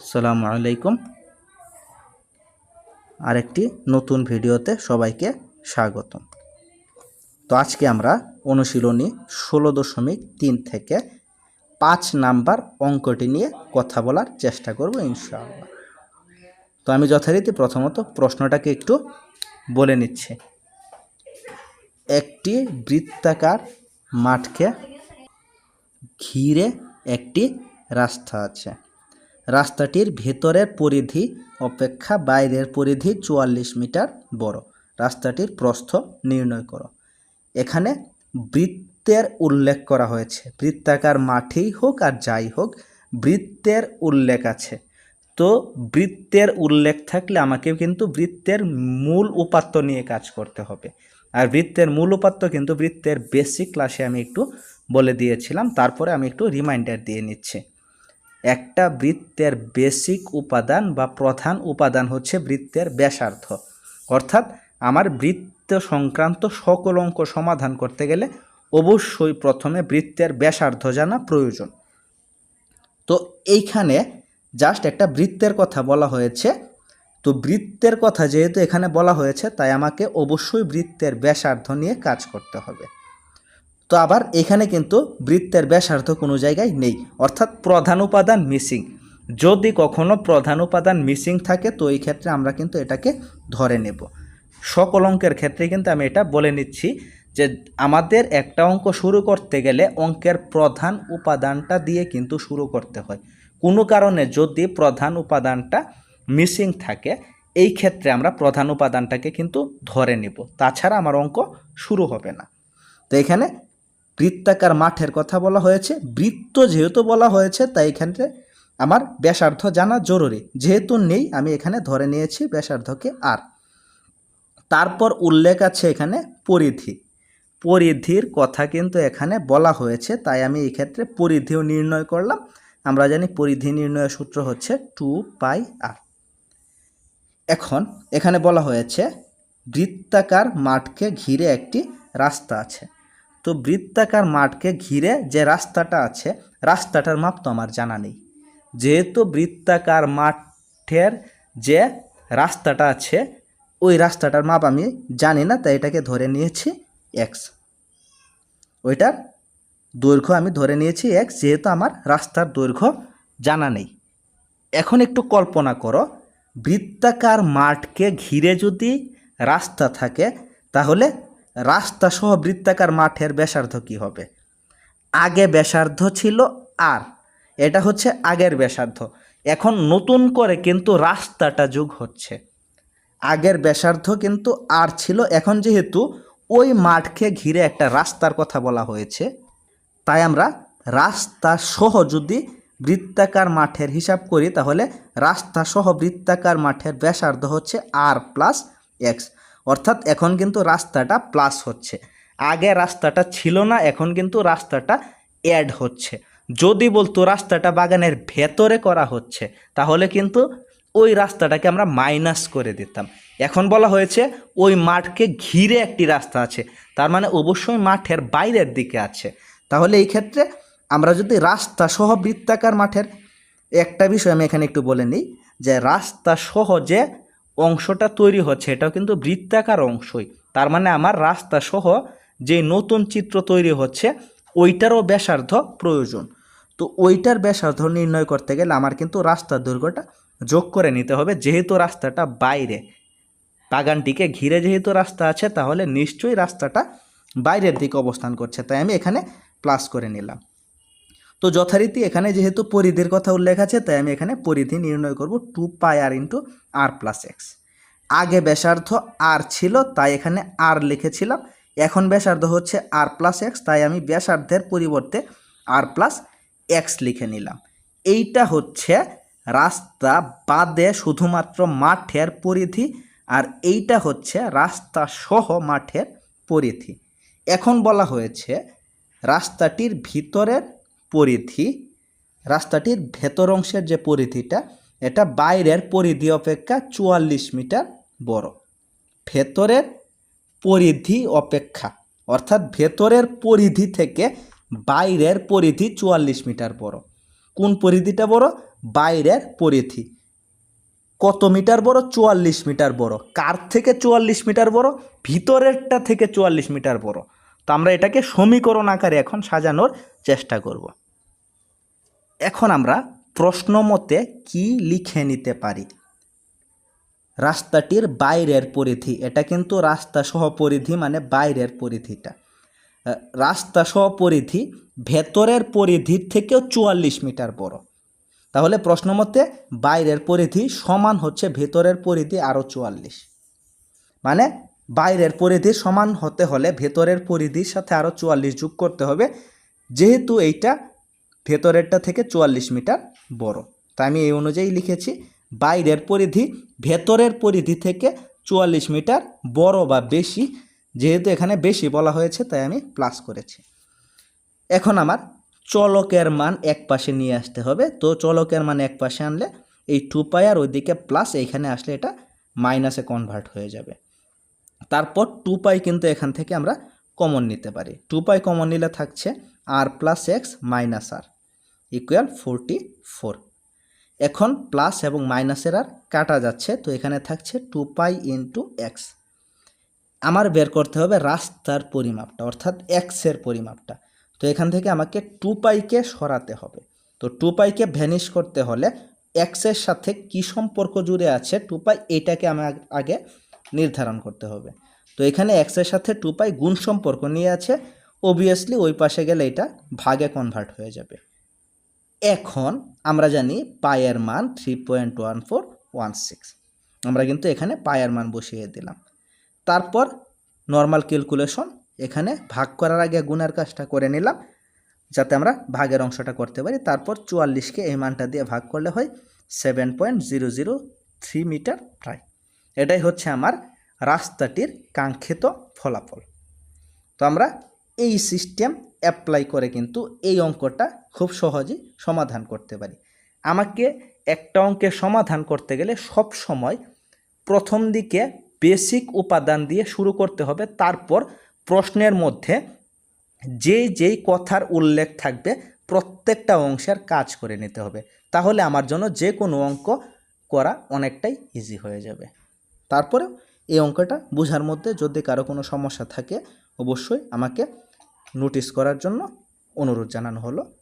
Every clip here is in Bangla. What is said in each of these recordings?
আসসালামু আলাইকুম। আরেকটি নতুন ভিডিওতে সবাইকে স্বাগতম। তো আজকে আমরা অনুশীলনী ষোলো দশমিক তিন থেকে পাঁচ নাম্বার অঙ্কটি নিয়ে কথা বলার চেষ্টা করব ইনশাআল্লাহ। তো আমি যথারীতি প্রথমত প্রশ্নটাকে একটু বলে নিচ্ছি। একটি বৃত্তাকার মাঠকে ঘিরে একটি রাস্তা আছে। রাস্তাটির ভেতরের পরিধি অপেক্ষা বাইরের পরিধি চুয়াল্লিশ মিটার বড়। রাস্তাটির প্রস্থ নির্ণয় করো। এখানে বৃত্তের উল্লেখ করা হয়েছে। বৃত্তাকার মাঠেই হোক আর যাই হোক, বৃত্তের উল্লেখ আছে। তো বৃত্তের উল্লেখ থাকলে আমাকে কিন্তু বৃত্তের মূল উপাত্ত নিয়ে কাজ করতে হবে। আর বৃত্তের মূল উপাত্ত কিন্তু বৃত্তের বেসিক ক্লাসে আমি একটু বলে দিয়েছিলাম। তারপরে আমি একটু রিমাইন্ডার দিয়ে নিচ্ছি। একটা বৃত্তের বেসিক উপাদান বা প্রধান উপাদান হচ্ছে বৃত্তের ব্যাসার্ধ। অর্থাৎ আমার বৃত্ত সংক্রান্ত সকল অঙ্ক সমাধান করতে গেলে অবশ্যই প্রথমে বৃত্তের ব্যাসার্ধ জানা প্রয়োজন। তো এইখানে জাস্ট একটা বৃত্তের কথা বলা হয়েছে। তো বৃত্তের কথা যেহেতু এখানে বলা হয়েছে, তাই আমাকে অবশ্যই বৃত্তের ব্যাসার্ধ নিয়ে কাজ করতে হবে। তো আবার এখানে কিন্তু বৃত্তের ব্যাসার্ধ কোনো জায়গায় নেই। অর্থাৎ প্রধান উপাদান মিসিং যদি কখনো প্রধান উপাদান মিসিং থাকে, তো এই ক্ষেত্রে আমরা কিন্তু এটাকে ধরে নেব। সকল অঙ্কের ক্ষেত্রে কিন্তু আমি এটা বলে নিচ্ছি যে আমাদের একটা অঙ্ক শুরু করতে গেলে অঙ্কের প্রধান উপাদানটা দিয়ে কিন্তু শুরু করতে হয়। কোনো কারণে যদি প্রধান উপাদানটা মিসিং থাকে, এই ক্ষেত্রে আমরা প্রধান উপাদানটাকে কিন্তু ধরে নেব। তাছাড়া আমার অঙ্ক শুরু হবে না। তো এখানে বৃত্তাকার মাঠের কথা বলা হয়েছে। বৃত্ত যেহেতু বলা হয়েছে, তাই এখানে আমার ব্যাসার্ধ জানা জরুরি। যেহেতু নেই, আমি এখানে ধরে নিয়েছি ব্যাসার্ধকে আর। তারপর উল্লেখ আছে এখানে পরিধি। পরিধির কথা কিন্তু এখানে বলা হয়েছে, তাই আমি এই ক্ষেত্রে পরিধিও নির্ণয় করলাম। আমরা জানি পরিধি নির্ণয়ের সূত্র হচ্ছে টু পাই আর। এখন এখানে বলা হয়েছে, বৃত্তাকার মাঠকে ঘিরে একটি রাস্তা আছে। তো বৃত্তাকার মাঠকে ঘিরে যে রাস্তাটা আছে, রাস্তাটার মাপ তো আমার জানা নেই। যেহেতু বৃত্তাকার মাঠের যে রাস্তাটা আছে, ওই রাস্তাটার মাপ আমি জানি না, তাই এটাকে ধরে নিয়েছি এক্স ওইটার দৈর্ঘ্য আমি ধরে নিয়েছি এক্স যেহেতু আমার রাস্তার দৈর্ঘ্য জানা নেই। এখন একটু কল্পনা করো, বৃত্তাকার মাঠকে ঘিরে যদি রাস্তা থাকে, তাহলে রাস্তা সহ বৃত্তাকার মাঠের ব্যাসার্ধ কী হবে? আগে ব্যাসার্ধ ছিল আর। এটা হচ্ছে আগের ব্যাসার্ধ। এখন নতুন করে কিন্তু রাস্তাটা যোগ হচ্ছে। আগের ব্যাসার্ধ কিন্তু আর ছিল। এখন যেহেতু ওই মাঠকে ঘিরে একটা রাস্তার কথা বলা হয়েছে, তাই আমরা রাস্তা সহ যদি বৃত্তাকার মাঠের হিসাব করি, তাহলে রাস্তা সহ বৃত্তাকার মাঠের ব্যাসার্ধ হচ্ছে আর প্লাস এক্স। অর্থাৎ এখন কিন্তু রাস্তাটা প্লাস হচ্ছে। আগে রাস্তাটা ছিল না, এখন কিন্তু রাস্তাটা অ্যাড হচ্ছে। যদি বলতো রাস্তাটা বাগানের ভেতরে করা হচ্ছে, তাহলে কিন্তু ওই রাস্তাটাকে আমরা মাইনাস করে দিতাম। এখন বলা হয়েছে ওই মাঠকে ঘিরে একটি রাস্তা আছে, তার মানে অবশ্যই মাঠের বাইরের দিকে আছে। তাহলে এই ক্ষেত্রে আমরা যদি রাস্তা সহ বৃত্তাকার মাঠের একটা বিষয় আমি এখানে একটু বলে নিই, যে রাস্তা সহ যে অংশটা তৈরি হচ্ছে, এটাও কিন্তু বৃত্তাকার অংশই। তার মানে আমার রাস্তা সহ যে নতুন চিত্র তৈরি হচ্ছে, ওইটারও ব্যাসার্ধ প্রয়োজন। তো ওইটার ব্যাসার্ধ নির্ণয় করতে গেলে আমার কিন্তু রাস্তার দৈর্ঘ্যটা যোগ করে নিতে হবে, যেহেতু রাস্তাটা বাইরে। বাগানটিকে ঘিরে যেহেতু রাস্তা আছে, তাহলে নিশ্চয়ই রাস্তাটা বাইরের দিকে অবস্থান করছে, তাই আমি এখানে প্লাস করে নিলাম। তো যথারীতি এখানে যেহেতু পরিধির কথা উল্লেখ আছে, তাই আমি এখানে পরিধি নির্ণয় করব two pi r into r plus x. আগে ব্যাসার্ধ আর ছিল, তাই এখানে আর লিখেছিলাম। এখন ব্যাসার্ধ হচ্ছে আর প্লাস এক্স, তাই আমি ব্যাসার্ধের পরিবর্তে আর প্লাস এক্স লিখে নিলাম। এইটা হচ্ছে রাস্তা বাদে শুধুমাত্র মাঠের পরিধি, আর এইটা হচ্ছে রাস্তা সহ মাঠের পরিধি। এখন বলা হয়েছে রাস্তাটির ভিতরের পরিধি, রাস্তাটির ভেতর অংশের যে পরিধিটা, এটা বাইরের পরিধি অপেক্ষা চুয়াল্লিশ মিটার বড়। ভেতরের পরিধি অপেক্ষা, অর্থাৎ ভেতরের পরিধি থেকে বাইরের পরিধি চুয়াল্লিশ মিটার বড়। কোন পরিধিটা বড়? বাইরের পরিধি। কত মিটার বড়? চুয়াল্লিশ মিটার বড়। কার থেকে চুয়াল্লিশ মিটার বড়? ভিতরেরটা থেকে চুয়াল্লিশ মিটার বড়। তো আমরা এটাকে সমীকরণ আকারে এখন সাজানোর চেষ্টা করব। এখন আমরা প্রশ্ন মতে কি লিখে নিতে পারি? রাস্তাটির বাইরের পরিধি, এটা কিন্তু রাস্তা সহ পরিধি মানে বাইরের পরিধিটা। রাস্তা সহ পরিধি ভেতরের পরিধির থেকেও চুয়াল্লিশ মিটার বড়। তাহলে প্রশ্ন মতে বাইরের পরিধি সমান হচ্ছে ভেতরের পরিধি আরও চুয়াল্লিশ। মানে বাইরের পরিধি সমান হতে হলে ভেতরের পরিধির সাথে আরও চুয়াল্লিশ যোগ করতে হবে। যেহেতু এইটা ভেতরেরটা থেকে চুয়াল্লিশ মিটার বড়। তাই আমি এই অনুযায়ী লিখেছি, বাইরের পরিধি ভেতরের পরিধি থেকে চুয়াল্লিশ মিটার বড় বা বেশি, যেহেতু এখানে বেশি বলা হয়েছে, তাই আমি প্লাস করেছি। এখন আমার চলকের মান এক পাশে নিয়ে আসতে হবে, তো চলকের মান এক পাশে আনলে এই টু পাই আর ওইদিকে প্লাস এইখানে আসলে এটা মাইনাসে কনভার্ট হয়ে যাবে। তারপর টু পাই কিন্তু এখান থেকে আমরা কমন নিতে পারি। টু পাই কমন নিলে থাকছে r plus x minus r equal forty four এখন প্লাস এবং মাইনাসের আর কাটা যাচ্ছে, তো এখানে থাকছে টু পাই ইন্টু এক্স আমার বের করতে হবে রাস্তার পরিমাপটা, অর্থাৎ এক্সের পরিমাপটা। তো এখান থেকে আমাকে টু পাইকে সরাতে হবে। তো টু পাইকে ভ্যানিশ করতে হলে এক্সের সাথে কি সম্পর্ক জুড়ে আছে টু পাই এটাকে আমার আগে নির্ধারণ করতে হবে। তো এখানে এক্সের সাথে টু পাই গুণ সম্পর্ক নিয়ে আছে অবভিয়াসলি ওই পাশে গেলে এটা ভাগে কনভার্ট হয়ে যাবে। এখন আমরা জানি পায়ের মান three point one four one six আমরা কিন্তু এখানে পায়ের মান বসিয়ে দিলাম। তারপর নর্মাল ক্যালকুলেশন এখানে ভাগ করার আগে গুণের কাজটা করে নিলাম, যাতে আমরা ভাগের অংশটা করতে পারি। তারপর চুয়াল্লিশকে এই মানটা দিয়ে ভাগ করলে হয় seven point zero zero three metre প্রায়। এটাই হচ্ছে আমার রাস্তাটির কাঙ্ক্ষিত ফলাফল। তো আমরা এই সিস্টেম অ্যাপ্লাই করে কিন্তু এই অঙ্কটা খুব সহজেই সমাধান করতে পারি। আমাকে একটা অঙ্কের সমাধান করতে গেলে সব সময় প্রথম দিকে বেসিক উপাদান দিয়ে শুরু করতে হবে, তারপর প্রশ্নের মধ্যে যেই যেই কথার উল্লেখ থাকবে প্রত্যেকটা অংশের কাজ করে নিতে হবে। তাহলে আমার জন্য যে কোনো অঙ্ক করা অনেকটাই ইজি হয়ে যাবে। তারপরে এই অঙ্কটা বোঝার মধ্যে যদি কারও কোনো সমস্যা থাকে, অবশ্যই আমাকে নোটিশ করার জন্য অনুরোধ জানানো হলো।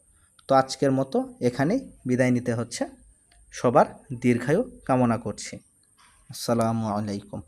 তো আজকের মতো এখানে বিদায় নিতে হচ্ছে। সবার দীর্ঘায়ু কামনা করছি। আসসালামু আলাইকুম।